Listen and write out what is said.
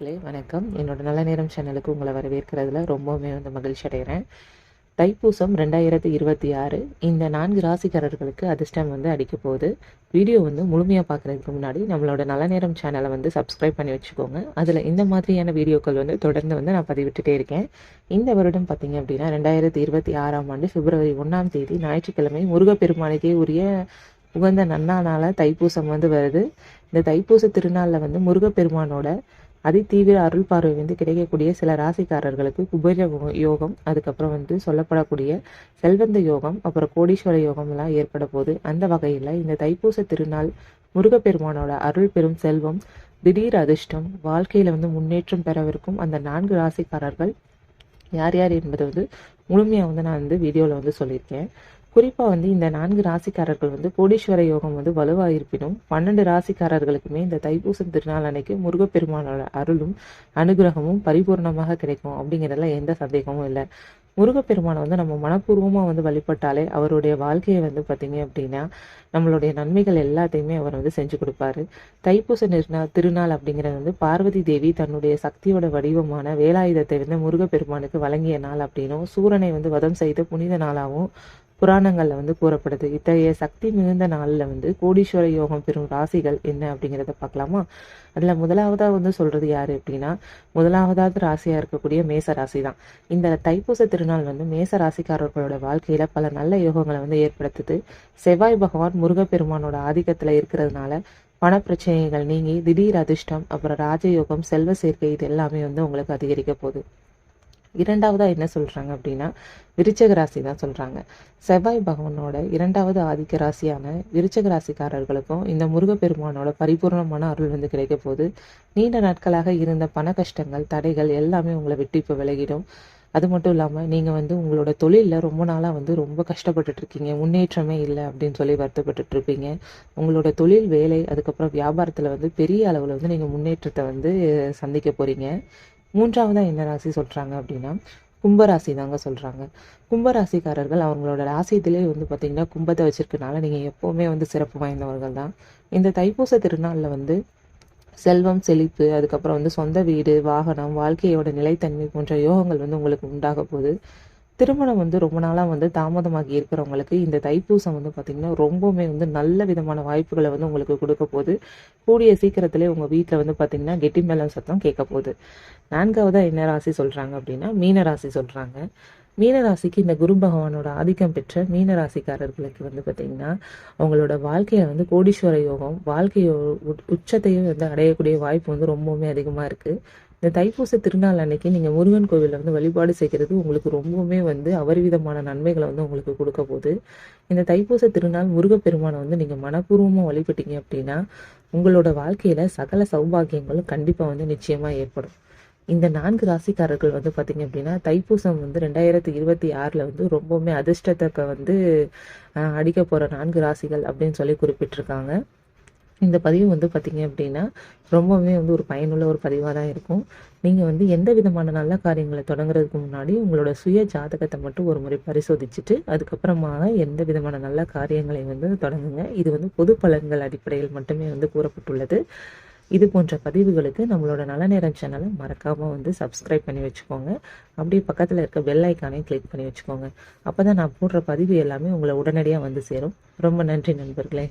நண்பர்களே வணக்கம். என்னோட நல்ல நேரம் சேனலுக்கு உங்களை வரவேற்கிறதுல ரொம்பவுமே வந்து மகிழ்ச்சி அடைகிறேன். தைப்பூசம் ரெண்டாயிரத்தி இருபத்தி ஆறு இந்த நான்கு ராசிக்காரர்களுக்கு அதிர்ஷ்டம் வந்து அடிக்க போகுது. வீடியோ வந்து முழுமையாக பார்க்குறதுக்கு முன்னாடி நம்மளோட நல்ல நேரம் சேனலை வந்து சப்ஸ்கிரைப் பண்ணி வச்சுக்கோங்க. அதில் இந்த மாதிரியான வீடியோக்கள் வந்து தொடர்ந்து வந்து நான் பதிவிட்டுட்டே இருக்கேன். இந்த வருடம் பார்த்தீங்க அப்படின்னா ரெண்டாயிரத்தி இருபத்தி ஆறாம் ஆண்டு பிப்ரவரி ஒன்றாம் தேதி ஞாயிற்றுக்கிழமை முருகப்பெருமானுக்கே உரிய உகந்த நன்னானால தைப்பூசம் வந்து வருது. இந்த தைப்பூச திருநாளில் வந்து முருகப்பெருமானோட அதிதீவிர அருள் பார்வை வந்து கிடைக்கக்கூடிய சில ராசிக்காரர்களுக்கு குபேர யோகம் அதுக்கப்புறம் வந்து சொல்லப்படக்கூடிய செல்வந்த யோகம் அப்புறம் கோடீஸ்வர யோகம்லாம் ஏற்பட போது அந்த வகையில் இந்த தைப்பூச திருநாள் முருகப்பெருமானோட அருள் பெரும் செல்வம் திடீர் அதிர்ஷ்டம் வாழ்க்கையில் வந்து முன்னேற்றம் பெறவிருக்கும் அந்த நான்கு ராசிக்காரர்கள் யார் யார் என்பது வந்து முழுமையாக வந்து நான் வந்து வீடியோவில் வந்து சொல்லியிருக்கேன். குறிப்பாக வந்து இந்த நான்கு ராசிக்காரர்கள் வந்து கோடீஸ்வர யோகம் வந்து வலுவாக இருப்பினும் பன்னெண்டு ராசிக்காரர்களுக்குமே இந்த தைப்பூசம் திருநாள் அன்னைக்கு முருகப்பெருமானோட அருளும் அனுகிரகமும் பரிபூர்ணமாக கிடைக்கும் அப்படிங்கிறதுல எந்த சந்தேகமும் இல்லை. முருகப்பெருமானை வந்து நம்ம மனப்பூர்வமாக வந்து வழிபட்டாலே அவருடைய வாழ்க்கையை வந்து பார்த்தீங்க அப்படின்னா நம்மளுடைய நன்மைகள் எல்லாத்தையுமே அவர் வந்து செஞ்சு கொடுப்பாரு. தைப்பூச நிர்ணா திருநாள் அப்படிங்கிறது வந்து பார்வதி தேவி தன்னுடைய சக்தியோட வடிவமான வேலாயுதத்தை வந்து முருகப்பெருமானுக்கு வழங்கிய நாள் அப்படின்னும் சூரனை வந்து வதம் செய்த புனித நாளாகவும் புராணங்களில் வந்து கூறப்படுது. இத்தகைய சக்தி மிகுந்த நாளில் வந்து கோடீஸ்வர யோகம் பெறும் ராசிகள் என்ன அப்படிங்கிறத பார்க்கலாமா? அதில் முதலாவதாக வந்து சொல்கிறது யார் அப்படின்னா முதலாவதாவது ராசியாக இருக்கக்கூடிய மேச ராசி தான் இந்த தைப்பூச திருநாள் வந்து மேச ராசிக்காரர்களோட வாழ்க்கையில் பல நல்ல யோகங்களை வந்து ஏற்படுத்துது. செவ்வாய் பகவான் முருகப்பெருமானோட ஆதிக்கத்தில் இருக்கிறதுனால பணப்பிரச்சனைகள் நீங்கி திடீர் அதிர்ஷ்டம் அப்புறம் ராஜயோகம் செல்வ சேர்க்கை இது எல்லாமே வந்து உங்களுக்கு அதிகரிக்க போகுது. இரண்டாவதாக என்ன சொல்கிறாங்க அப்படின்னா விருச்சக ராசி தான் சொல்கிறாங்க செவ்வாய் பகவானோட இரண்டாவது ஆதிக்க ராசியான விருச்சக ராசிக்காரர்களுக்கும் இந்த முருகப்பெருமானோட பரிபூர்ணமான அருள் வந்து கிடைக்க போகுது. நீண்ட நாட்களாக இருந்த பண கஷ்டங்கள் தடைகள் எல்லாமே உங்களை விட்டு இப்போ விலகிடும். அது மட்டும் இல்லாமல் நீங்கள் வந்து உங்களோட தொழிலில் ரொம்ப நாளாக வந்து ரொம்ப கஷ்டப்பட்டுட்டு இருக்கீங்க. முன்னேற்றமே இல்லை அப்படின்னு சொல்லி வருத்தப்பட்டுட்டு இருப்பீங்க. உங்களோட தொழில் வேலை அதுக்கப்புறம் வியாபாரத்தில் வந்து பெரிய அளவில் வந்து நீங்கள் முன்னேற்றத்தை வந்து சந்திக்க போகிறீங்க மூன்றாவதாக என்ன ராசி சொல்கிறாங்க அப்படின்னா கும்பராசி தாங்க சொல்கிறாங்க கும்பராசிக்காரர்கள் அவங்களோட ராசியத்திலே வந்து பார்த்திங்கன்னா கும்பத்தை வச்சுருக்கனால நீங்கள் எப்போவுமே வந்து சிறப்பு வாய்ந்தவர்கள் தான். இந்த தைப்பூச திருநாளில் வந்து செல்வம் செழிப்பு அதுக்கப்புறம் வந்து சொந்த வீடு வாகனம் வாழ்க்கையோட நிலைத்தன்மை போன்ற யோகங்கள் வந்து உங்களுக்கு உண்டாக போகுது. திருமணம் வந்து ரொம்ப நாளாக வந்து தாமதமாகி இருக்கிறவங்களுக்கு இந்த தைப்பூசம் வந்து பார்த்திங்கன்னா ரொம்பவுமே வந்து நல்ல விதமான வாய்ப்புகளை வந்து உங்களுக்கு கொடுக்க போகுது. கூடிய சீக்கிரத்திலே உங்கள் வீட்டில் வந்து பார்த்திங்கன்னா கெட்டி மேளம் சத்தம் கேட்க போகுது. நான்காவதாக என்ன ராசி சொல்கிறாங்க அப்படின்னா மீன ராசி சொல்கிறாங்க மீனராசிக்கு இந்த குரு பகவானோட ஆதிக்கம் பெற்ற மீனராசிக்காரர்களுக்கு வந்து பார்த்திங்கன்னா அவங்களோட வாழ்க்கையில் வந்து கோடீஸ்வர யோகம் வாழ்க்கையோ உ- உச்சத்தையும் வந்து அடையக்கூடிய வாய்ப்பு வந்து ரொம்பவுமே அதிகமாக இருக்குது இந்த தைப்பூச திருநாள் அன்னைக்கு நீங்கள் முருகன் கோவிலில் வந்து வழிபாடு செய்கிறது உங்களுக்கு ரொம்பவுமே வந்து அவர்விதமான நன்மைகளை வந்து உங்களுக்கு கொடுக்க போகுது. இந்த தைப்பூச திருநாள் முருகப்பெருமானை வந்து நீங்கள் மனப்பூர்வமாக வழிபட்டீங்க அப்படின்னா உங்களோட வாழ்க்கையில் சகல சௌபாகியங்களும் கண்டிப்பாக வந்து நிச்சயமாக ஏற்படும். இந்த நான்கு ராசிக்காரர்கள் வந்து பார்த்தீங்க அப்படின்னா தைப்பூசம் வந்து ரெண்டாயிரத்தி இருபத்தி ஆறில் வந்து ரொம்பவுமே அதிர்ஷ்டத்தை வந்து அடிக்க போகிற நான்கு ராசிகள் அப்படின்னு சொல்லி குறிப்பிட்டிருக்காங்க. இந்த பதிவு வந்து பார்த்தீங்க அப்படின்னா ரொம்பவுமே வந்து ஒரு பயனுள்ள ஒரு பதிவாக தான் இருக்கும். நீங்கள் வந்து எந்த விதமான நல்ல காரியங்களை தொடங்குறதுக்கு முன்னாடி உங்களோட சுய ஜாதகத்தை மட்டும் ஒரு முறை பரிசோதிச்சுட்டு அதுக்கப்புறமாக எந்த விதமான நல்ல காரியங்களை வந்து தொடங்குங்க. இது வந்து பொது பலன்கள் அடிப்படையில் மட்டுமே வந்து கூறப்பட்டுள்ளது. இது போன்ற பதிவுகளுக்கு நம்மளோட நல்ல நேரம் சேனலை மறக்காமல் வந்து சப்ஸ்கிரைப் பண்ணி வச்சுக்கோங்க. அப்படியே பக்கத்தில் இருக்க பெல் ஐக்கானையும் கிளிக் பண்ணி வச்சுக்கோங்க. அப்போ தான் நான் போடுற பதிவு எல்லாமே உங்களை உடனடியாக வந்து சேரும். ரொம்ப நன்றி நண்பர்களே.